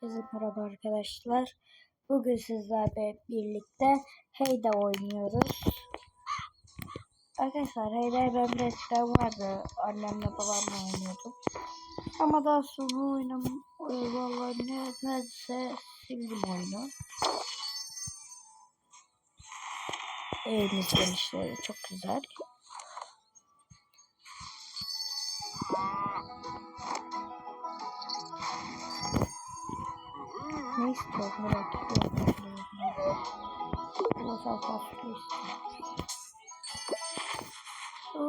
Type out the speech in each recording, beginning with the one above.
Herkese merhaba arkadaşlar. Bugün sizlerle birlikte Heyde oynuyoruz. Arkadaşlar Heyde benim eskiden vardı. Annemle babamla oynuyordum. Ama daha sonra oynam valla ne, neredeyse sildim oyunu. Evimiz genişledi. Çok güzel. Ne istiyor merak ediyorum. Ulusal fasulye istiyor.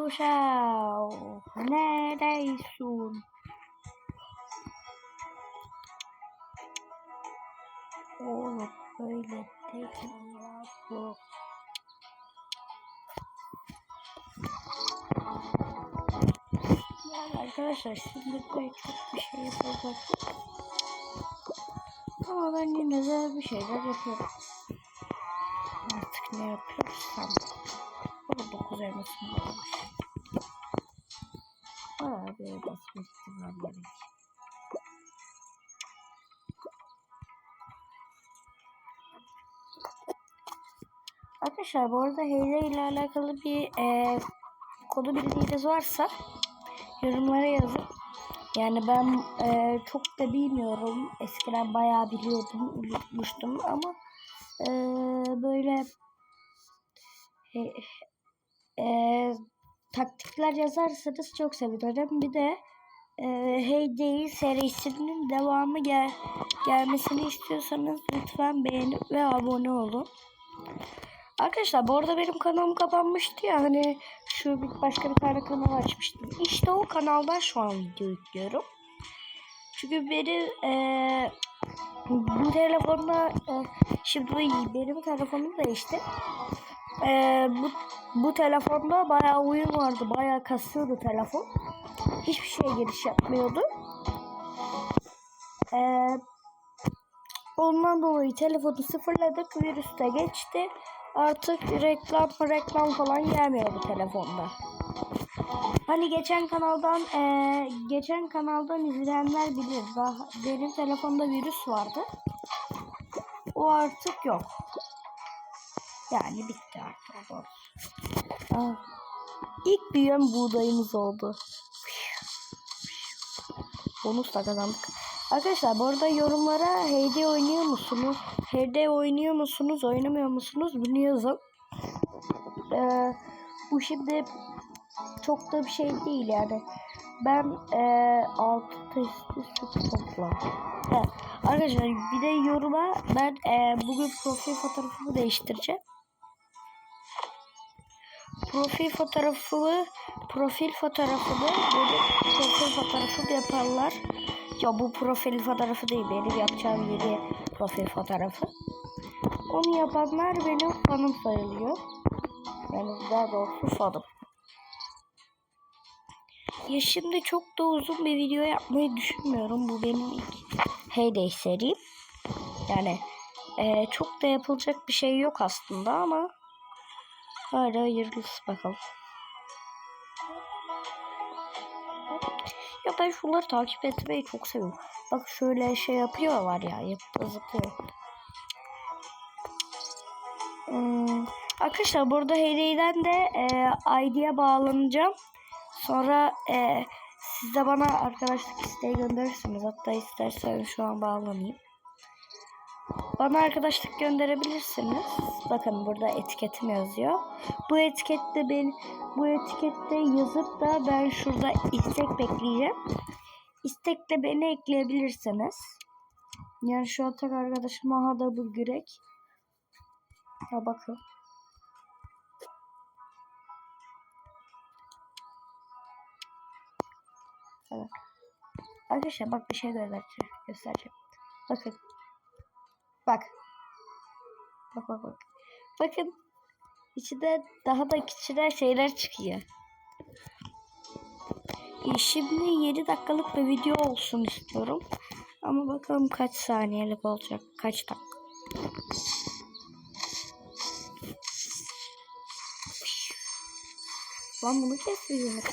Uşav, neredesin? Oğlum böyle değil ya bu. Arkadaşlar şimdi böyle çok bir şey yapacak. Ama ben yine de bir şeyler yapıyorum. Artık ne yapıyorsam. Burada 9 elmasım varmış. Bayağı bir elmas biriktirmem gerek. Arkadaşlar bu arada hile ile alakalı bir e, kodu bildiğiniz varsa yorumlara yazın. Yani ben e, çok da bilmiyorum. Eskiden bayağı biliyordum, unutmuştum ama e, böyle e, e, taktikler yazarsanız çok sevinirim. Bir de e, Hey Day serisinin devamı gel gelmesini istiyorsanız lütfen beğenip ve abone olun. Arkadaşlar bu arada benim kanalım kapanmıştı ya hani şu bir başka bir tane kanal açmıştım. İşte o kanaldan şu an video yüklüyorum. Çünkü beni eee bu telefonda e, şimdi benim telefonum değişti. Eee bu, bu telefonda bayağı oyun vardı. Bayağı kasıyordu telefon. Hiçbir şey giriş yapmıyordu. Eee ondan dolayı telefonu sıfırladık. Virüs de geçti artık reklam reklam falan gelmiyor bu telefonda. Hani geçen kanaldan e, geçen kanaldan izleyenler bilir. Daha, benim telefonda virüs vardı. O artık yok. Yani bitti artık. Ah. İlk büyüyen buğdayımız oldu. Bonus da kazandık. Arkadaşlar bu arada yorumlara HD oynuyor musunuz? HD oynuyor musunuz? Oynamıyor musunuz? Bunu yazın. Ee, bu şimdi çok da bir şey değil yani. Ben e, altı testi süt. He. Arkadaşlar bir de yoruma ben e, bugün profil fotoğrafımı değiştireceğim. Profil fotoğrafımı profil fotoğrafımı böyle profil fotoğrafımı yaparlar. Ya bu profil fotoğrafı değil benim yapacağım yeni profil fotoğrafı. Onu yapanlar benim fanım sayılıyor. Yani daha doğrusu fanım. Ya şimdi çok da uzun bir video yapmayı düşünmüyorum. Bu benim ilk Heyday serim. Yani e, çok da yapılacak bir şey yok aslında ama hala hayırlısı bakalım. Ya ben şunları takip etmeyi çok seviyorum. Bak şöyle şey yapıyorlar ya. Yapıp zıplıyor. Hmm. Arkadaşlar burada Hedey'den de e, ID'ye bağlanacağım. Sonra e, siz de bana arkadaşlık isteği gönderirsiniz. Hatta isterseniz şu an bağlanayım. Bana arkadaşlık gönderebilirsiniz. Bakın burada etiketim yazıyor. Bu etikette ben bu etikette yazıp da ben şurada istek bekleyeceğim. İstekle beni ekleyebilirsiniz. Yani şu an tek arkadaşım aha da bu Gürek. Ha bakın. Evet. Arkadaşlar bak bir şey göstereceğim. göstereceğim. Bakın. Bak. Bak bak bak. Bakın. İçinde daha da küçüler şeyler çıkıyor. E şimdi 7 dakikalık bir video olsun istiyorum. Ama bakalım kaç saniyelik olacak. Kaç dakika. Lan bunu kesmiyor.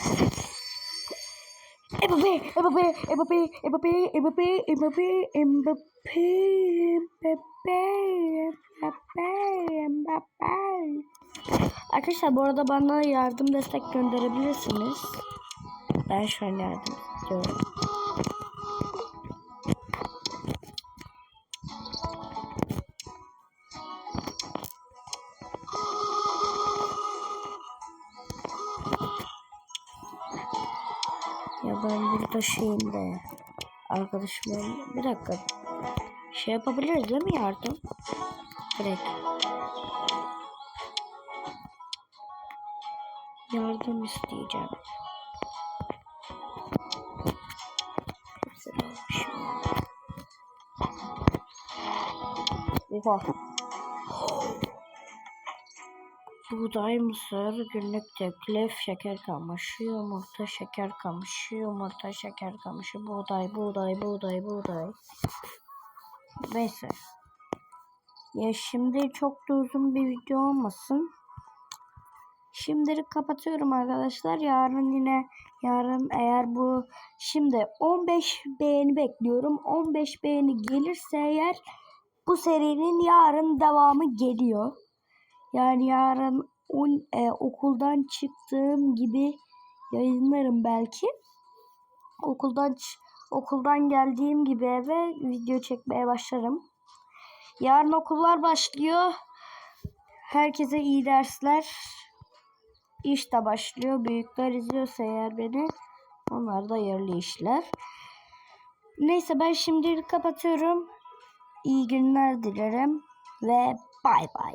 Mbappe, Mbappe, Mbappe, Mbappe, Mbappe, Mbappe, Bebeğim, bebeğim, bebeğim, bebeğim. Arkadaşlar bu arada bana yardım destek gönderebilirsiniz. Ben şu an yardım istiyorum. Ben burada şeyim de arkadaşımın bir dakika şey yapabiliriz değil mi yardım? Direkt. Yardım isteyeceğim. Oha. Buğday, mısır, günlük teklif, şeker kamışı, yumurta, şeker kamışı, yumurta, şeker kamışı, buğday, buğday, buğday, buğday. Neyse. Ya şimdi çok da uzun bir video olmasın. Şimdilik kapatıyorum arkadaşlar. Yarın yine yarın eğer bu şimdi 15 beğeni bekliyorum. 15 beğeni gelirse eğer bu serinin yarın devamı geliyor. Yani yarın on, e, okuldan çıktığım gibi yayınlarım belki. Okuldan okuldan geldiğim gibi eve video çekmeye başlarım. Yarın okullar başlıyor. Herkese iyi dersler. İş de başlıyor. Büyükler izliyorsa eğer beni onlar da hayırlı işler. Neyse ben şimdilik kapatıyorum. İyi günler dilerim ve bay bay.